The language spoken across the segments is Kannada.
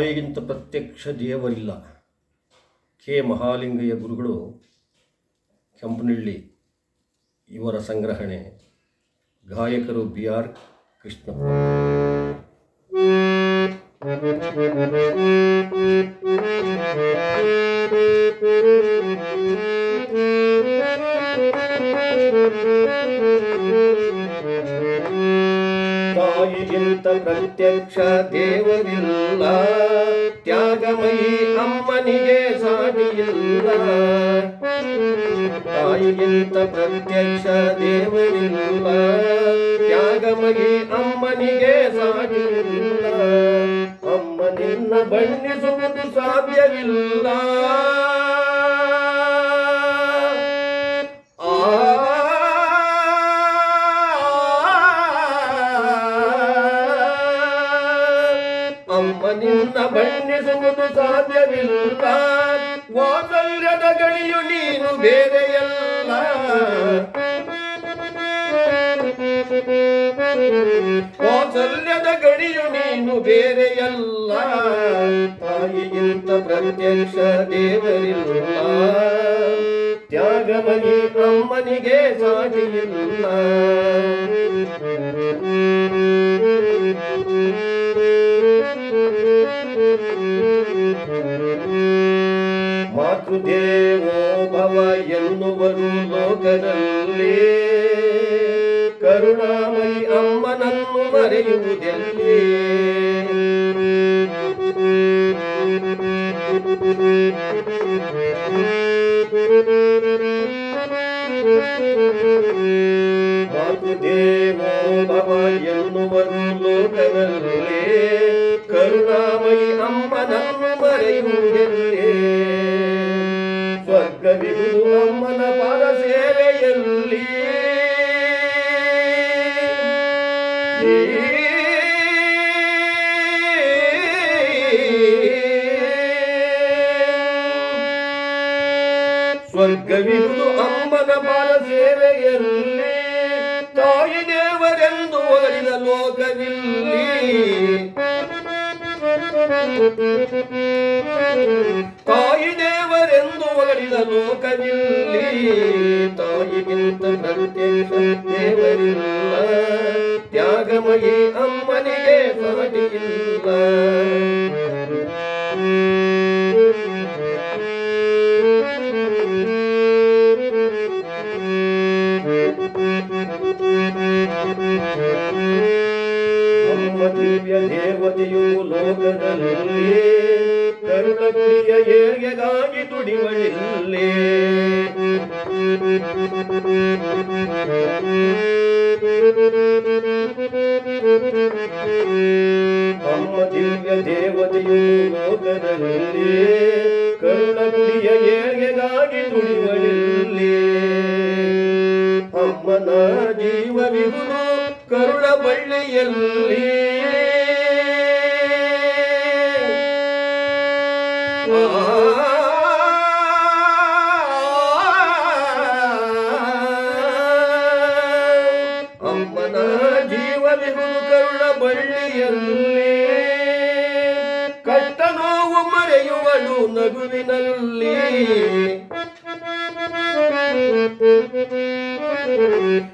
ತಾಯಿಗಿಂತ ಪ್ರತ್ಯಕ್ಷ ದೇವರಿಲ್ಲ ಕೆ. ಮಹಾಲಿಂಗಯ್ಯ ಗುರುಗಳು ಕೆಂಪನಹಳ್ಳಿ ಇವರ ಸಂಗ್ರಹಣೆ. ಗಾಯಕರು ಬಿ. ಆರ್. ಕೃಷ್ಣಪ್ಪ. ತಾಯಿಗಿಂತ ಪ್ರತ್ಯಕ್ಷ ದೇವರಿಲ್ಲ. ತ್ಯಾಗಮಯಿ ಅಮ್ಮನಿಗೆ ಸಾಟಿಯಿಲ್ಲ. ತಾಯಿಗಿಂತ ಪ್ರತ್ಯಕ್ಷ ದೇವರಿಲ್ಲ. ತ್ಯಾಗಮಯಿ ಅಮ್ಮನಿಗೆ ಸಾಟಿಯಿಲ್ಲ. ಅಮ್ಮ ನಿನ್ನ ಬಣ್ಣಿಸುವುದು ಸಾಧ್ಯವಿಲ್ಲ. ಬಣ್ಣಿಸುವುದು ಸಾಧ್ಯವಿಲ್ಲ ವಾತ್ಸಲ್ಯದ ಗಡಿಯು ನೀನು ಬೇರೆಯಲ್ಲ. ವಾತ್ಸಲ್ಯದ ಗಡಿಯು ನೀನು ಬೇರೆಯಲ್ಲ. ತಾಯಿಗಿಂತ ಪ್ರತ್ಯಕ್ಷ ದೇವರಿಲ್ಲ. ತ್ಯಾಗಮಗಿ ಬ್ರಹ್ಮನಿಗೆ ಸಾಟಿಯಿಲ್ಲ ಮಾತೃದೇವೋ ಭವ ಎನ್ನುವರು ಲೋಕದಲ್ಲಿ ಕರುಣಾಮಯಿ ಅಮ್ಮನನ್ನು ಮರೆಯುವುದೆಲ್ಲಿ ಮಾತೃದೇವೋ ಭವ ಎನ್ನುವರು ಲೋಕದಲ್ಲಿ ಕರುಣಾಮಯಿ ಅಮ್ಮನನ್ನು ಮರೆಯುವುದೆಲ್ಲಿ ಸ್ವರ್ಗವಿರುವುದು ಅಮ್ಮನ ಪಾದ ಸೇವೆಯಲ್ಲಿ. ಸ್ವರ್ಗವಿರುವುದು ಅಮ್ಮನ ಪಾದ ಸೇವೆಯಲ್ಲಿ. ತಾಯಿ ದೇವರೆಂದು ಹೊಗಳಿದ ಲೋಕವಿಲ್ಲಿ. ತಾಯಿ ದೇವರೆಂದು ಲೋಕವಿಲ್ಲಿ ತಾಯಿಗಿಂತ ಪ್ರತ್ಯಕ್ಷ ದೇವರಿಲ್ಲ ತ್ಯಾಗಮಯಿ ಅಮ್ಮನಿಗೆ ಸಾಟಿಯಿಲ್ಲ ದೇವತೆಯು ಲೋಕದಲ್ಲಿ ಕರುಣಗುಡಿಯ ಏರ್ಗೆಗಾಗಿ ದುಡಿವಳಿಲ್ಲಿ ಅಮ್ಮ ದಿವ್ಯ ದೇವತೆಯು ಲೋಕದಲ್ಲಿ. ಕರುಣಗುಡಿಯ ಏಳ್ಗೆಗಾಗಿ ದುಡಿವಳಿಲ್ಲಿ ಅಮ್ಮನ ಜೀವವಿರುವುದು ಕರುಣ ಬಳ್ಳಿಯಲ್ಲಿ ಜೀವವಿರುವುದು ಕರುಣ ಬಳ್ಳಿಯಲ್ಲಿ. ಕಷ್ಟ ನೋವು ಮರೆಯುವಳು ನಗುವಿನಲ್ಲಿ.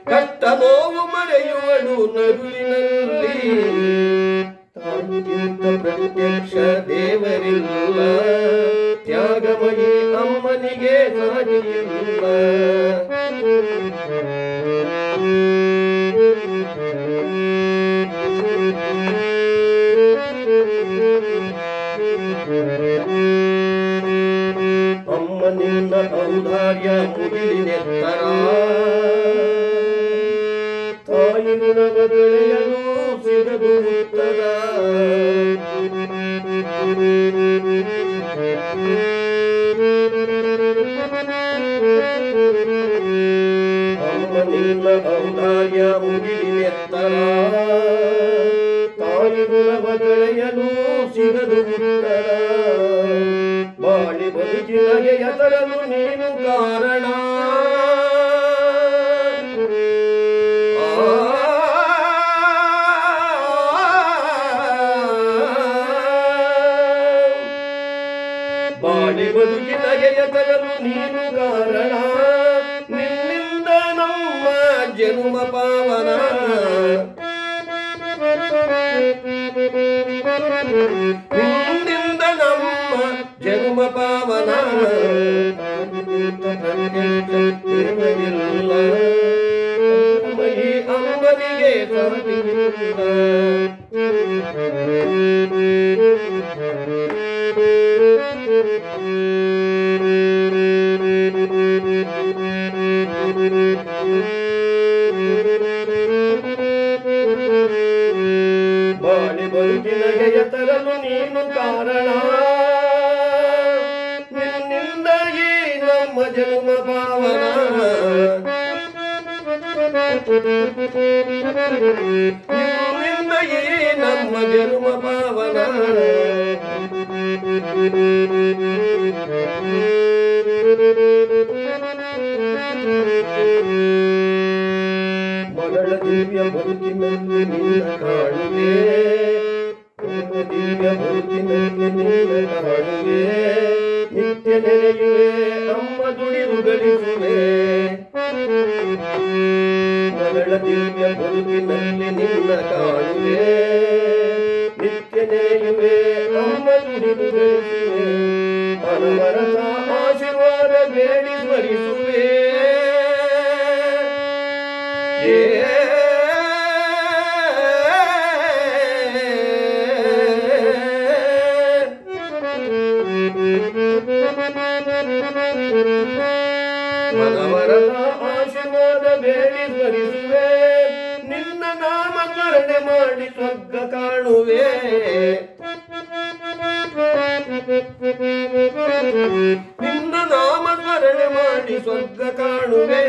ಕಷ್ಟ ನೋವು ಮರೆಯುವಳು ನಗುವಿನಲ್ಲಿ. ಬಾಳಿ ಬದುಕಿನಗೆ ಎತರಲು ನೀನು ಕಾರಣ ಜನುಮ ಪಾವನ ನಿನ್ನಿಂದ ನಮ್ಮ ಜನುಮ ಪಾವನ ದೇವರಿಲ್ಲ ಮಹಿ ಅಂಬನಿಗೆ ನಮ್ಮ ಜನ್ಮ ಪಾವನ ನಿನ್ನಿಂದ ಈ ನಮ್ಮ ಜನ್ಮ ಪಾವನ ಮಗಳ ದಿವ್ಯ ಬದುಕಿನಲ್ಲಿ ನಿನ್ನ ಕಾಣುವೆ ಮಗಳ ದಿವ್ಯ ಬದುಕಿನಲ್ಲಿ ನಿನ್ನ ಕಾಣುವೆ ನಿನ್ನ ಕಾಣುವೆ ನಿತ್ಯ ನೆನೆಯುವೆ ಅಮ್ಮ ದುಡಿದು ಗಳಿಸುವೆ ಅನವರತ ಆಶೀರ್ವಾದ ಬೇಡಿ ಸ್ಮರಿಸುವೆ ಮನವರದ ಸ್ಮರಣೆ ಮಾಡಿ ಸ್ವರ್ಗ ಕಾಣುವೆ. ನಿನ್ನ ನಾಮ ಸ್ಮರಣೆ ಮಾಡಿ ಸ್ವರ್ಗ ಕಾಣುವೆ.